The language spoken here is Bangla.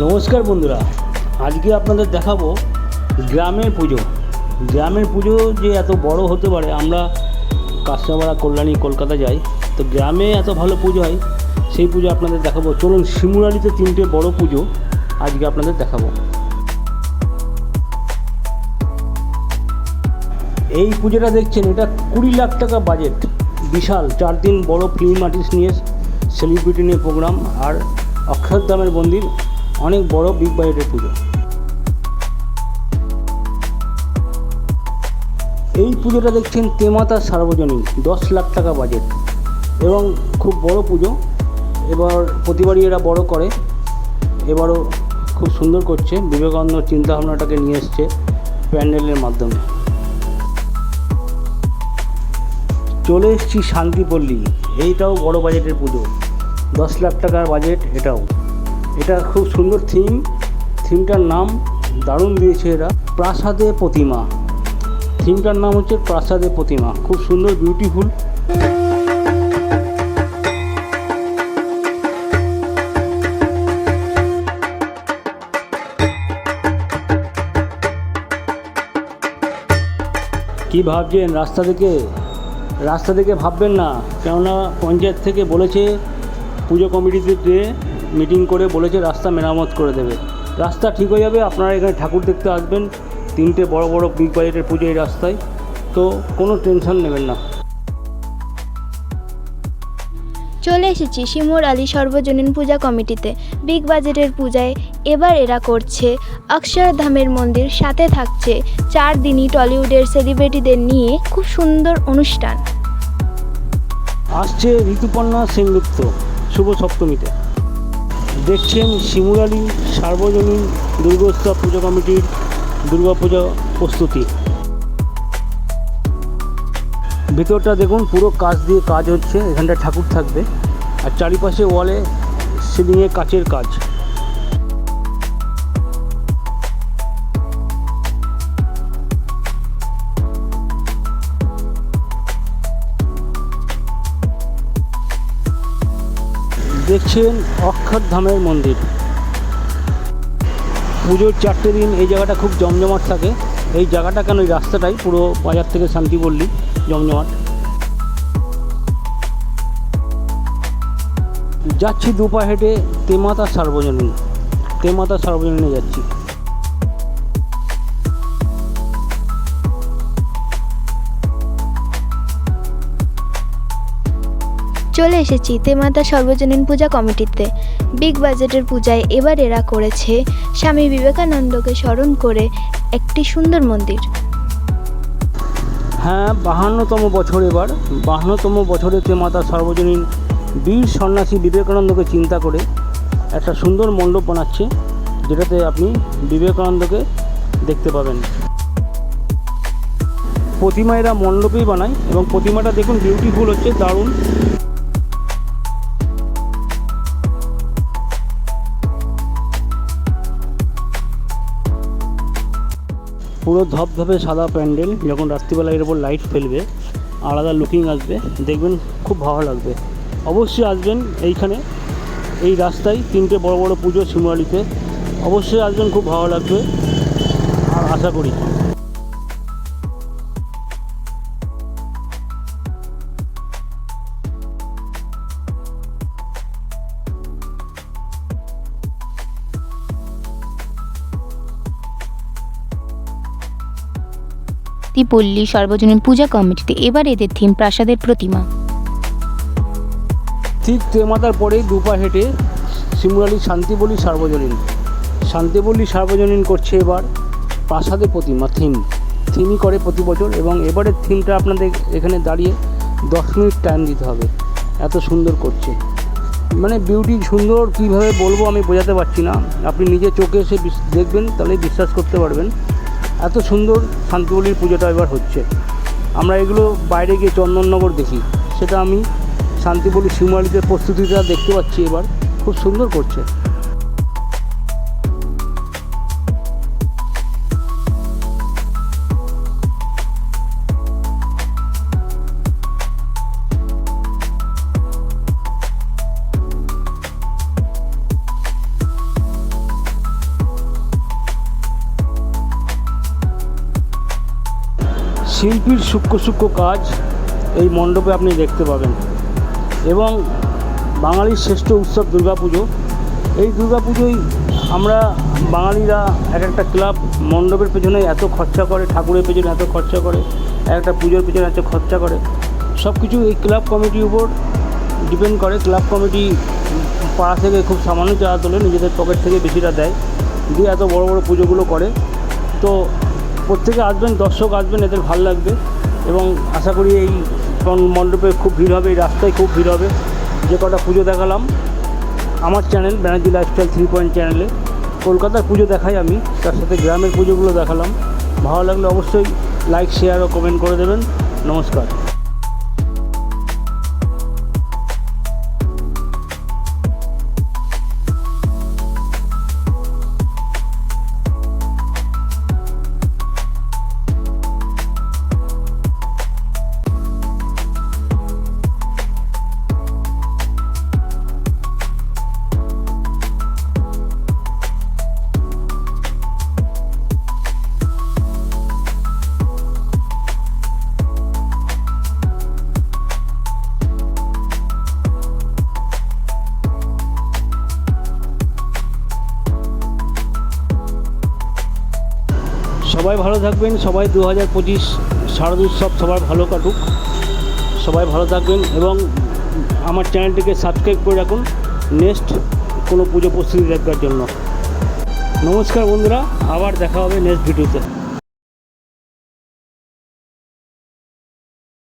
নমস্কার বন্ধুরা, আজকে আপনাদের দেখাবো গ্রামের পুজো। গ্রামের পুজো যে এত বড় হতে পারে, আমরা কাঁচরাপাড়া কল্যাণী, কলকাতা যাই, তো গ্রামে এত ভালো পুজো হয়, সেই পুজো আপনাদের দেখাবো। চলুন শিমুরালিতে তিনটে বড় পুজো আজকে আপনাদের দেখাবো। এই পুজোটা দেখছেন, এটা কুড়ি লাখ টাকা বাজেট বিশাল, চার দিন বড় ফিল্ম আর্টিস্ট নিয়ে সেলিব্রিটি নিয়ে প্রোগ্রাম আর অক্ষরধামের মন্দির। অনেক বড় বিগ বাজেটের পুজো। এই পুজোটা দেখছেন তেমাতা সার্বজনীন, দশ লাখ টাকা বাজেট এবং খুব বড় পুজো, এবার প্রতিবারই এরা বড় করে। এবারও খুব সুন্দর করছে, বিবেকানন্দ চিন্তাভাবনাটাকে নিয়ে এসছে প্যান্ডেলের মাধ্যমে। চলে এসেছি শান্তিপল্লী, এইটাও বড় বাজেটের পুজো। দশ লাখ টাকার বাজেট এটাও। এটা খুব সুন্দর থিম থিমটার নাম দারুণ দিয়েছে এরা। প্রাসাদে প্রতিমা। থিমটার নাম হচ্ছে প্রাসাদে প্রতিমা। খুব সুন্দর বিউটিফুল কি ভাবছেন রাস্তা থেকে? রাস্তা থেকে ভাববেন না। কেননা পঞ্চায়েত থেকে বলেছে পুজো কমিটিতে মিটিং করে বলেছে রাস্তা মেরামত করে দেবে। রাস্তা ঠিক হয়ে যাবে আপনারা এখানে ঠাকুর দেখতে আসবেন। তিনটে বড় বড় বিগ বাজেটের পুজো এই রাস্তায়। তো কোনো টেনশন নেবেন না। চলে এসেছি শিমুর আলী সর্বজনীন পূজা কমিটিতে। বিগ বাজেটের পূজায় এবার এরা করছে অক্ষরধামের মন্দির সাথে থাকছে চার দিনই টলিউডের সেলিব্রিটিদের নিয়ে খুব সুন্দর অনুষ্ঠান। আসছে ঋতুপর্ণা সেনগুপ্ত শুভ সপ্তমীতে। দেখছেন শিমুরালি সার্বজনীন দুর্গোৎসব পুজো কমিটির দুর্গাপূজা প্রস্তুতি। ভেতরটা দেখুন, পুরো কাজ দিয়ে কাজ হচ্ছে এখানটা ঠাকুর থাকবে। আর চারিপাশে ওয়ালে সিলিংয়ে কাচের কাজ। দেখছেন অক্ষরধামের মন্দির। পুজোর চারটে দিন এই জায়গাটা খুব জমজমাট থাকে। এই জায়গাটা কেন এই রাস্তাটাই? পুরো বাজার থেকে শান্তি বললি জমজমাট। যাচ্ছি দুপা হেঁটে তেমাতা সার্বজনীন। তেমাতা সার্বজনীনে যাচ্ছি। চলে এসেছি তেমাতা সর্বজনীন পূজা কমিটিতে। বিগ বাজেটের পূজায় এবার এরা করেছে স্বামী বিবেকানন্দকে স্মরণ করে একটি সুন্দর মন্দির। হ্যাঁ বাহান্নতম বছর এবার। বাহান্নতম বছরে তেমাতা সর্বজনীন বীর সন্ন্যাসী বিবেকানন্দকে চিন্তা করে একটা সুন্দর মণ্ডপ বানাচ্ছে, যেটাতে আপনি বিবেকানন্দকে দেখতে পাবেন। প্রতিমা এরা মণ্ডপেই বানায় এবং প্রতিমাটা দেখুন বিউটিফুল হচ্ছে, দারুণ। পুরো ধপধপে সাদা প্যান্ডেল, যখন রাত্রিবেলা এর ওপর লাইট ফেলবে, আলাদা লুকিং আসবে, দেখবেন খুব ভালো লাগবে। অবশ্যই আসবেন এইখানে, এই রাস্তায় তিনটে বড় বড় পুজো শিমুরালিতে। অবশ্যই আসবেন, খুব ভালো লাগবে। আর আশা করি পল্লী, সর্বজনীন পূজা কমিটিতে এবার এদের থিম প্রাসাদের প্রতিমা। ঠিক তেমাতার পরেই দুপা হেঁটে শিমুরালি শান্তিবলী সার্বজনীন। শান্তিবলী সার্বজনীন করছে এবার প্রাসাদে প্রতিমা, থিম। থিমই করে প্রতি বছর এবং এবারের থিমটা আপনাদের এখানে দাঁড়িয়ে দশ মিনিট টাইম দিতে হবে। এত সুন্দর করছে। মানে বিউটি সুন্দর কীভাবে বলব আমি বোঝাতে পারছি না। আপনি নিজে চোখে এসে দেখবেন, তাহলে বিশ্বাস করতে পারবেন। এত সুন্দর শান্তিবলীর পুজোটা এবার হচ্ছে। আমরা এগুলো বাইরে গিয়ে চন্দননগর দেখি। সেটা আমি শান্তিবলী শিমালিতে প্রস্তুতিটা দেখতে পাচ্ছি এবার। খুব সুন্দর করছে। শিল্পীর সূক্ষ্ম সূক্ষ্ম কাজ এই মণ্ডপে আপনি দেখতে পাবেন। এবং বাঙালির শ্রেষ্ঠ উৎসব দুর্গাপুজো। এই দুর্গাপুজোয় আমরা বাঙালিরা এক একটা ক্লাব মণ্ডপের পেছনে এত খরচা করে, ঠাকুরের পেছনে এত খরচা করে, এক একটা পুজোর পেছনে এত খরচা করে। সব কিছু এই ক্লাব কমিটির উপর ডিপেন্ড করে। ক্লাব কমিটি পাড়া থেকে খুব সামান্য চাঁদা তোলে, নিজেদের পকেট থেকে বেশিটা দেয়। দিয়ে এত বড় বড় পুজোগুলো করে। তো প্রত্যেকে আসবেন, দর্শক আসবেন, এদের ভালো লাগবে এবং আশা করি এই মণ্ডপে খুব ভিড় হবে, এই রাস্তায় খুব ভিড় হবে। যে কটা পুজো দেখালাম, আমার channel Banerjee lifestyle three point চ্যানেলে কলকাতার পুজো দেখাই আমি, তার সাথে গ্রামের পুজোগুলো দেখালাম। ভালো লাগলে অবশ্যই লাইক শেয়ার ও কমেন্ট করে দেবেন। নমস্কার। সবাই ভালো থাকবেন, সবাই দু হাজার পঁচিশ শারদোৎসব সবার ভালো কাটুক। সবাই ভালো থাকবেন এবং আমার চ্যানেলটিকে সাবস্ক্রাইব করে রাখুন। নেক্সট কোনো পুজো প্রস্তুতি দেখবার জন্য। নমস্কার বন্ধুরা, আবার দেখা হবে নেক্সট ভিডিওতে।